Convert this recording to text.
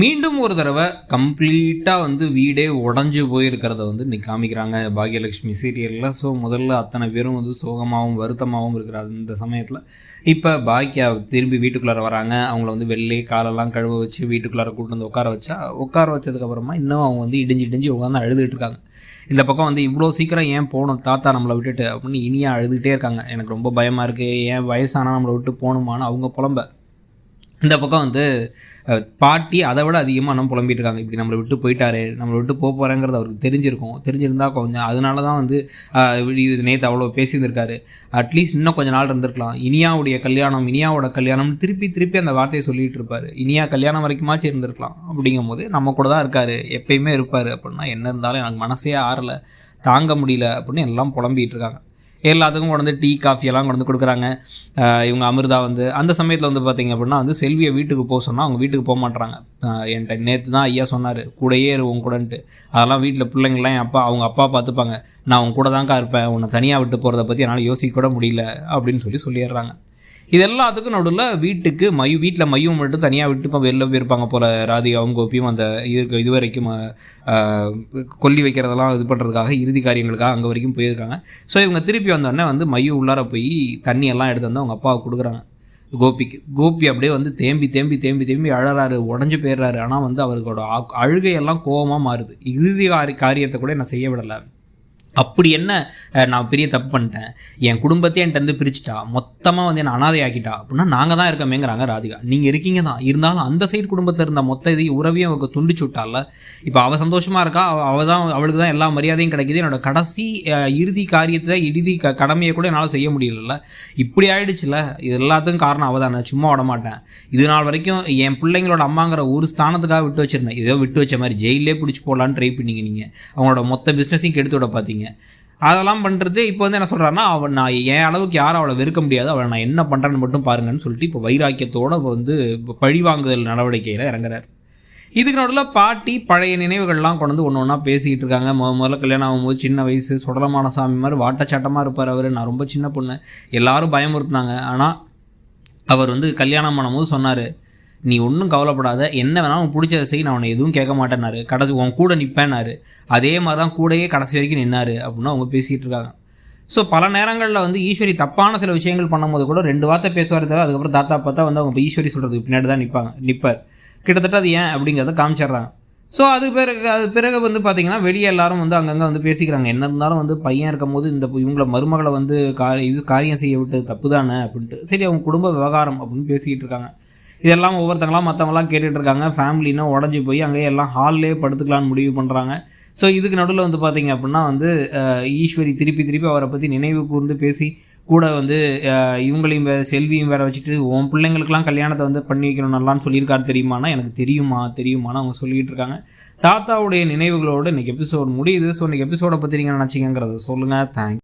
மீண்டும் ஒரு தடவை கம்ப்ளீட்டாக வந்து வீடே உடஞ்சி போயிருக்கிறத வந்து இன்னைக்கு காமிக்கிறாங்க பாகியலட்சுமி சீரியலில். ஸோ முதல்ல அத்தனை பேரும் வந்து சோகமாகவும் வருத்தமாகவும் இருக்கிற இந்த சமயத்தில் இப்போ பாக்கியா திரும்பி வீட்டுக்குள்ளார வராங்க. அவங்கள வந்து வெள்ளை காலெல்லாம் கழுவ வச்சு வீட்டுக்குள்ளார கூட்டு வந்து உட்கார வச்சா உட்கார வச்சதுக்கப்புறமா இன்னும் அவங்க வந்து இடிஞ்சு இடிஞ்சு உட்காந்து அழுதுகிட்டு இருக்காங்க. இந்த பக்கம் வந்து இவ்வளோ சீக்கிரம் ஏன் போகணும் தாத்தா நம்மளை விட்டுட்டு அப்படின்னு இனியாக அழுதுகிட்டே இருக்காங்க. எனக்கு ரொம்ப பயமாக இருக்குது ஏன் வயசானால் நம்மளை விட்டு போகணுமான்னு அவங்க புலம்ப. இந்த பக்கம் வந்து பாட்டி அதை விட அதிகமாக நம்ம புலம்பிட்டு இருக்காங்க. இப்படி நம்மளை விட்டு போயிட்டாரு நம்மளை விட்டு போக போகிறேங்கிறது அவருக்கு தெரிஞ்சிருக்கும். தெரிஞ்சிருந்தா கொஞ்சம் அதனால தான் வந்து இது நேற்று அவ்வளோ பேசியிருந்திருக்காரு. அட்லீஸ்ட் இன்னும் கொஞ்ச நாள் இருந்திருக்கலாம். இனியாவுடைய கல்யாணம் இனியாவோட கல்யாணம்னு திருப்பி திருப்பி அந்த வார்த்தையை சொல்லிட்டு இருப்பார். இனியா கல்யாணம் வரைக்குமாச்சும் இருந்திருக்கலாம் அப்படிங்கும் போது நம்ம கூட தான் இருக்கார். எப்பயுமே இருப்பார் அப்படின்னா என்ன இருந்தாலும் எனக்கு மனசே ஆறலை தாங்க முடியல அப்படின்னு எல்லாம் புலம்பிகிட்டு இருக்காங்க. எல்லாத்துக்கும் கொண்டு வந்து டீ காஃபி எல்லாம் கொண்டு வந்து கொடுக்குறாங்க. இவங்க அமிர்தா வந்து அந்த சமயத்தில் வந்து பார்த்திங்க அப்படின்னா வந்து செல்வியை வீட்டுக்கு போக சொன்னால் அவங்க வீட்டுக்கு போக மாட்றாங்க. என்கிட்ட நேற்று தான் ஐயா சொன்னார் கூடயே இரு உன் கூடன்ட்டு. அதெல்லாம் வீட்டில் பிள்ளைங்களாம் என் அப்பா அவங்க அப்பா பார்த்துப்பாங்க நான் அவங்க கூட தான்க்கா இருப்பேன் உன்னை தனியாக விட்டு போகிறத பற்றி என்னால் யோசிக்க கூட முடியல அப்படின்னு சொல்லி சொல்லிடுறாங்க. இது எல்லாத்துக்கும் நடுவில் வீட்டுக்கு மயு வீட்டில் மையம் மட்டும் தனியாக விட்டு இப்போ வெளில போயிருப்பாங்க போல் ராதிகாவும் கோபியும் அந்த இது இது வரைக்கும் கொல்லி வைக்கிறதெல்லாம் இது பண்ணுறதுக்காக இறுதி காரியங்களுக்காக அங்கே வரைக்கும் போயிருக்காங்க. ஸோ இவங்க திருப்பி வந்தோடனே வந்து மையம் உள்ளார போய் தண்ணி எல்லாம் எடுத்து வந்து அவங்க அப்பாவுக்கு கொடுக்குறாங்க. கோபிக்கு கோபி அப்படியே வந்து தேம்பி தேம்பி தேம்பி தேம்பி அழறாரு உடஞ்சி போயிடுறாரு. ஆனால் வந்து அவருக்கோட அழுகையெல்லாம் கோவமாக மாறுது. இறுதி காரி காரியத்தை கூட நான் செய்ய விடலை. அப்படி என்ன நான் பெரிய தப்பு பண்ணிட்டேன். என் குடும்பத்தையே என்கிட்ட வந்து பிரிச்சுட்டா மொத்தமாக வந்து என்னை அனாதை ஆக்கிட்டா அப்படின்னா நாங்கள் தான் இருக்கமேங்கிறாங்க ராதிகா. நீங்கள் இருக்கீங்க தான். இருந்தாலும் அந்த சைடு குடும்பத்தில் இருந்த மொத்த இதையும் உறவையும் அவங்க துண்டிச்சு விட்டால இப்போ அவள் சந்தோஷமாக இருக்கா? அவள் தான் அவளுக்கு தான் எல்லா மரியாதையும் கிடைக்குது. என்னோட கடைசி இறுதி காரியத்தை இறுதி க கடமையை கூட என்னால் செய்ய முடியலல்ல. இப்படி ஆயிடுச்சுல இது எல்லாத்துக்கும் காரணம் அவள் தானே. சும்மா விட மாட்டேன். இது நாள் வரைக்கும் என் பிள்ளைங்களோட அம்மாங்கிற ஒரு ஸ்தானத்துக்காக விட்டு வச்சிருந்தேன். ஏதோ விட்டு வச்ச மாதிரி ஜெயிலே பிடிச்சி போடலான்னு ட்ரை பண்ணிங்க நீங்கள் அவங்களோட மொத்த பிஸ்னஸையும் கெடுத்து விட பார்த்தீங்க அதெல்லாம் பண்ணுறது இப்போ வந்து என்ன சொல்கிறாருன்னா அவன் நான் என் அளவுக்கு யாரும் அவளை வெறுக்க முடியாது. அவளை நான் என்ன பண்ணுறேன்னு மட்டும் பாருங்கன்னு சொல்லிட்டு இப்போ வைராக்கியத்தோட வந்து இப்போ பழிவாங்குதல் நடவடிக்கையில் இறங்குறாரு. இதுக்கு நடுவில் பாட்டி பழைய நினைவுகள்லாம் கொண்டு வந்து ஒன்று ஒன்றா பேசிக்கிட்டு இருக்காங்க. முத முதல்ல கல்யாணம் ஆகும்போது சின்ன வயசு சுடலமான சாமி மாதிரி வாட்டச்சாட்டமாக இருப்பார் அவர். நான் ரொம்ப சின்ன பொண்ணு. எல்லாரும் பயமுறுத்துனாங்க. ஆனால் அவர் வந்து கல்யாணம் பண்ணும்போது சொன்னார் நீ ஒன்றும் கவலைப்படாத. என்ன வேணாலும் பிடிச்சதை செய் நான் உன்னை எதுவும் கேட்க மாட்டேனாரு கடைசி உன் கூட நிற்பேனாரு அதே மாதிரி தான் கூடயே கடைசி வரைக்கும் நின்னாரு அப்படின்னு அவங்க பேசிகிட்டு இருக்காங்க. ஸோ பல நேரங்களில் வந்து ஈஸ்வரி தப்பான சில விஷயங்கள் பண்ணும்போது கூட ரெண்டு வார்த்தை பேசுவார் தவிர அதுக்கப்புறம் தாத்தா பார்த்தா வந்து அவங்க ஈஸ்வரி சொல்கிறதுக்கு பின்னாடி தான் நிற்பாங்க நிற்பார் கிட்டத்தட்ட அது ஏன் அப்படிங்கிறத காமிச்சிடுறாங்க. ஸோ அது பிறகு அது பிறகு வந்து பார்த்திங்கன்னா வெளியே எல்லாரும் வந்து அங்கங்கே வந்து பேசிக்கிறாங்க. என்ன இருந்தாலும் வந்து பையன் இருக்கும்போது இந்த இவங்கள மருமகளை வந்து கா இது காரியம் செய்ய விட்டது தப்பு தானே அப்படின்ட்டு. சரி அவங்க குடும்ப விவகாரம் அப்படின்னு பேசிக்கிட்டு இருக்காங்க. இதெல்லாம் ஒவ்வொருத்தங்களாம் மற்றவங்களாம் கேட்டுட்ருக்காங்க. இருக்காங்க ஃபேமிலின்னா உடஞ்சி போய் அங்கேயே எல்லாம் ஹால்லே படுத்துக்கலான்னு முடிவு பண்ணுறாங்க ஸோ இதுக்கு நடுவில் வந்து பார்த்தீங்க அப்படின்னா வந்து ஈஸ்வரி திருப்பி திருப்பி அவரை பற்றி நினைவு கூர்ந்து பேசி கூட வந்து இவங்களையும் வேறு செல்வியும் வேற வச்சுட்டு உன் பிள்ளைங்களுக்குலாம் கல்யாணத்தை வந்து பண்ணி வைக்கணும் நல்லான்னு சொல்லியிருக்காரு தெரியுமானா எனக்கு தெரியுமா தெரியுமான்னு அவங்க சொல்லிகிட்டு இருக்காங்க தாத்தாவுடைய நினைவுகளோடு இன்னைக்கு எபிசோட் முடியுது. ஸோ இன்னைக்கு எபிசோடை பற்றி நீங்கள் நினச்சிங்கிறத சொல்லுங்கள் தேங்க்